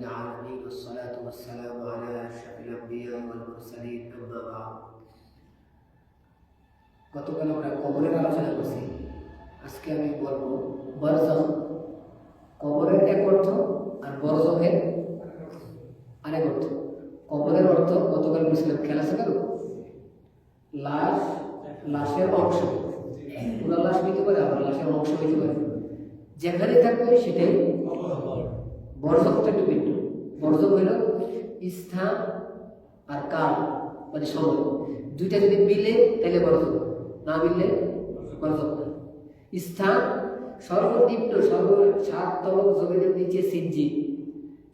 العالمين والصلاة والسلام على أشرف الأنبياء والمرسلين أما بعد গতকাল আমরা কবরের আলোচনা করছি আজকে আমি বলবো বরজম কবরের এক অর্থ আর বরজমের আরেক অর্থ কবরের অর্থ গতকাল বলছিলাম খেলা শেখাল লাশ লাশের অংশ পুরো লাশ হইতে পারে আবার লাশের অংশ হইতে পারে যেখানে থাকবে সেটাই বর্জক একটু ভিন্ন বর্জক হইল স্থান আর কাল মানে সময়। দুইটা যদি মিলে, তাহলে বর্জক না মিললে বর্জক না। স্থান সর্বনিম্ন সর্ব সাত তলক জমিনের নিচে সিনজি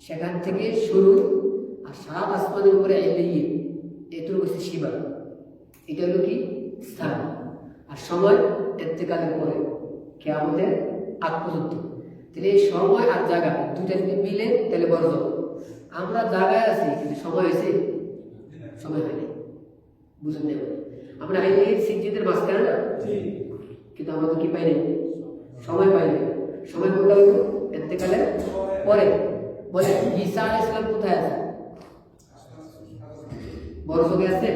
সেখান থেকে শুরু আর সাত আসমানের উপরে এলিয়ে এটুকু হচ্ছে সীমা। এটা হলো কি? স্থান। আর সময় এর এতেকালের পরে, কেয়ামতের আগ পর্যন্ত। তাহলে এই সময় আর জায়গা। দুইটা যদি মিলে তাহলে বড় যাব আমরা জায়গায় আছি কিন্তু সময় হয়েছে? সময় হয়নি। বুঝুন নেই আমরা আইলে সিজিদের মাঝখানে না? কিন্তু আমরা তো কি পাইনি সময় পাইনি সময় কোনটা হইব এতেকালের পরে। বলে ঈসা আলাইহিস সালাম কোথায় আছে? বড় চোখে আছে?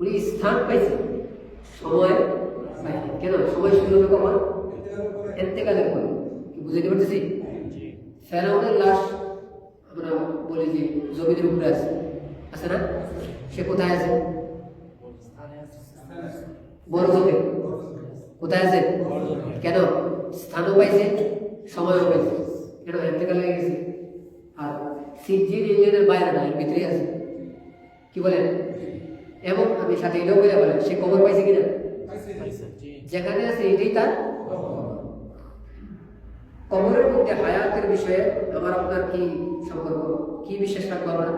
উনি স্থান পাইছে। সময় পাইনি। কেন? সময় শুরু হবে কখন? এতেকালের পরে। বুঝতে পারতেছি? ফেরাউনের লাশ আমরা বলি যে জমিদের উপরে আছে। আছে না? সে কোথায় আছে? বড় চোখে কোথায় আছে? কেন? স্থানও পাইছে সময়ও পাইছে। কেন? এতেকাল লেগে গেছে। আর সিজির ইউনিয়নের বাইরে না এর ভিতরেই আছে। কি বলেন? এবং আমি সাথে এটাও বলে বলেন সে কবর পাইছে কিনা? যেখানে আছে এটাই তার কবরের মধ্যে হায়াতের বিষয়ে আমার আপনার কি সম্পর্ক? কি বিশ্বাস রাখব আমরা?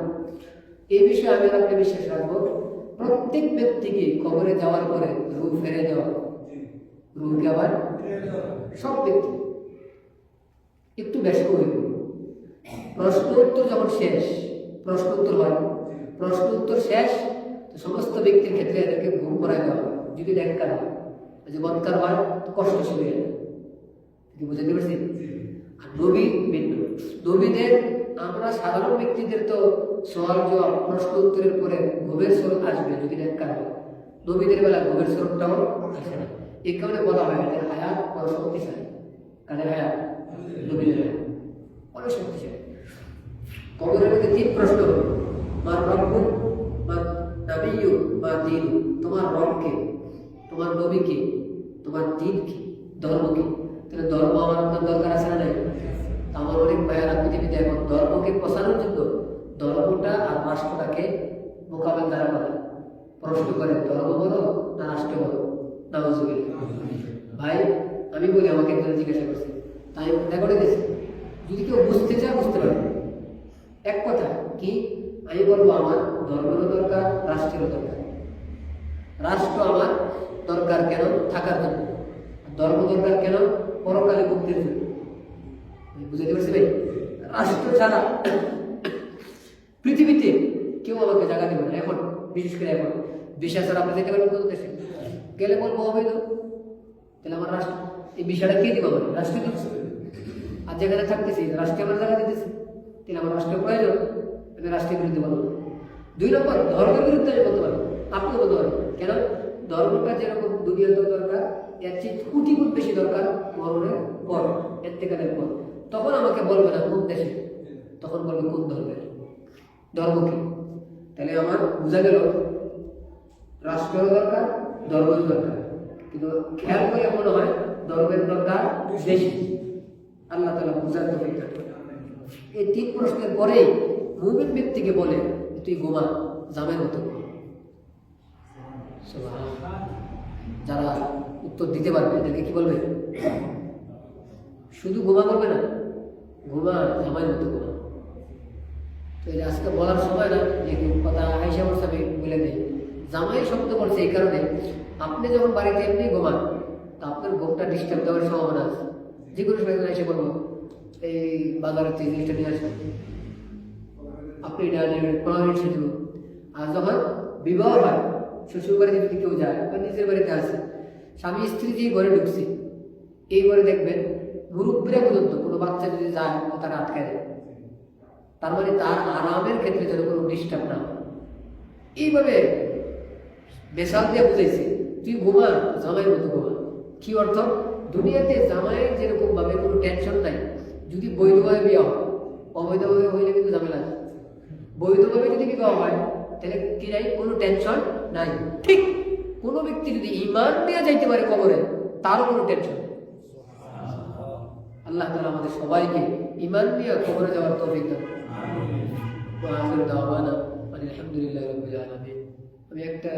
এই বিষয়ে আমি আপনাকে বিশ্বাস রাখব, প্রত্যেক ব্যক্তিকে কবরে যাওয়ার পরে রূপ ফেরে দেওয়া। রূপকে আবার? সব ব্যক্তি। একটু ব্যস্ত হইব প্রশ্ন উত্তর যখন শেষ, প্রশ্ন উত্তর হয়। প্রশ্ন উত্তর শেষ সমস্ত ব্যক্তির ক্ষেত্রে এদেরকে ঘুম করাই দেওয়া হয়। যদি ন্যাক্কার হয়, যদি বৎকার হয়, তো কষ্ট শুরু হয়ে যায়। বুঝতে পারছি আর নবী ভিন্ন নবীদের আমরা সাধারণ ব্যক্তিদের তো সওয়াল জবাব প্রশ্ন উত্তরের পরে ঘুমের স্বরূপ আসবে যদি ন্যাক্কার হয় নবীদের বেলা ঘুমের স্বরূপটাও আসে না। এই কারণে বলা হয় এদের হায়াত বড় শক্তিশালী। কাদের হায়াত নবীদের অনেক শক্তিশালী। কবরের মধ্যে তিন প্রশ্ন। হবে মা রব্বু দিন তোমার রবকে, তোমার নবীকে, তোমার দিন কি ধর্ম কি তাহলে ধর্ম আমার দরকার আছে না আমার ভাইয়ারা পৃথিবীতে এখন ধর্মকে প্রসারের জন্য ধর্মটা আর রাষ্ট্রটাকে মোকাবেলা দ্বারা করে প্রশ্ন করে, ধর্ম বলো না রাষ্ট্র বলো? নামাজুবিল ভাই, আমি বলি, আমাকে একজন জিজ্ঞাসা করছে। তাই রেকর্ডে দিয়েছে। যদি কেউ বুঝতে চায়, বুঝতে পারবে। এক কথা, কি? আমি বলব, আমার ধর্মেরও দরকার, রাষ্ট্রেরও দরকার। রাষ্ট্র আমার দরকার কেন? থাকার জন্য। ধর্ম দরকার কেন? পরকালে মুক্তির জন্য। বুঝতে পারছি ভাই রাষ্ট্র ছাড়া পৃথিবীতে কেউ আমাকে জায়গা দেবে না, এখন, বিশেষ করে এখন। ছাড়া আপনি যেতে পারবেন কোন দেশে গেলে বলব অবৈধ তাহলে আমার রাষ্ট্র, এই বিষয়টা কে দিব আমার রাষ্ট্র দিচ্ছে আর যেখানে থাকতেছি রাষ্ট্রে আমার জায়গা দিতেছে। তাহলে আমার রাষ্ট্রের প্রয়োজন, আমি রাষ্ট্রের বিরুদ্ধে বলব। দুই নম্বর, ধর্মের বিরুদ্ধে আমি বলতে পারব। আপনি বলতে পারবেন। কেন? ধর্মটা যেরকম দুনিয়াতে দরকার, এর চেয়ে কোটি গুণ বেশি দরকার মরণের পর এতেকালের পর তখন আমাকে বলবে না কোন দেশে তখন বলবে, কোন ধর্মের? ধর্ম কি? তাহলে আমার বোঝা গেল রাষ্ট্রেরও দরকার, ধর্মের দরকার। কিন্তু খেয়াল করে মনে হয়, ধর্মের দরকার বেশি। আল্লাহ তালা বুঝার তো এই তিন প্রশ্নের পরেই মুমিন ব্যক্তিকে বলে, তুই গোমা জামের মতো যারা উত্তর দিতে পারবে, এদেরকে কি বলবে? শুধু গোমা করবে না ঘুমা জামাইয়ের মতো ঘুমা তো এটা আজকে বলার সময় না যেহেতু কথা আইসা বলছে আমি বলে দিই। জামাই শব্দ বলছে এই কারণে, আপনি যখন বাড়িতে এমনি ঘুমান, তা আপনার ঘুমটা ডিস্টার্ব দেওয়ার সম্ভাবনা আছে। যে কোনো সময় এসে বলব, এই বাজারের থেকে জিনিসটা নিয়ে আসবেন আপনি এটা নেবেন পনেরো আর যখন বিবাহ হয়, শ্বশুর বাড়িতে যদি কেউ যায়, বা নিজের বাড়িতে আসে, স্বামী স্ত্রী যে ঘরে ঢুকছে, এই ঘরে দেখবেন মুরব্বীরা পর্যন্ত কোনো বাচ্চা যদি যায় তো তারা আটকায় দেয়। তার মানে তার আরামের ক্ষেত্রে যেন কোনো ডিস্টার্ব না এইভাবে বেসাল দিয়ে বুঝাইছি, তুই ঘুমা, জামাইয়ের মতো ঘুমা। কি অর্থ? দুনিয়াতে জামাইয়ের যেরকম ভাবে কোনো টেনশন নাই, যদি বৈধভাবে বিয়ে হয়, অবৈধভাবে হইলে কিন্তু ঝামেলা বৈধভাবে যদি বিবাহ হয়, তাহলে কি নাই? কোনো টেনশন নাই। ঠিক কোনো ব্যক্তি যদি ইমান নিয়ে যাইতে পারে কবরে, তারও কোনো টেনশন আল্লাহ তালা আমাদের সবাইকে ইমান নিয়ে খবরে যাওয়ার তফিক দান আলহামদুলিল্লাহ রবিল আলমী আমি একটা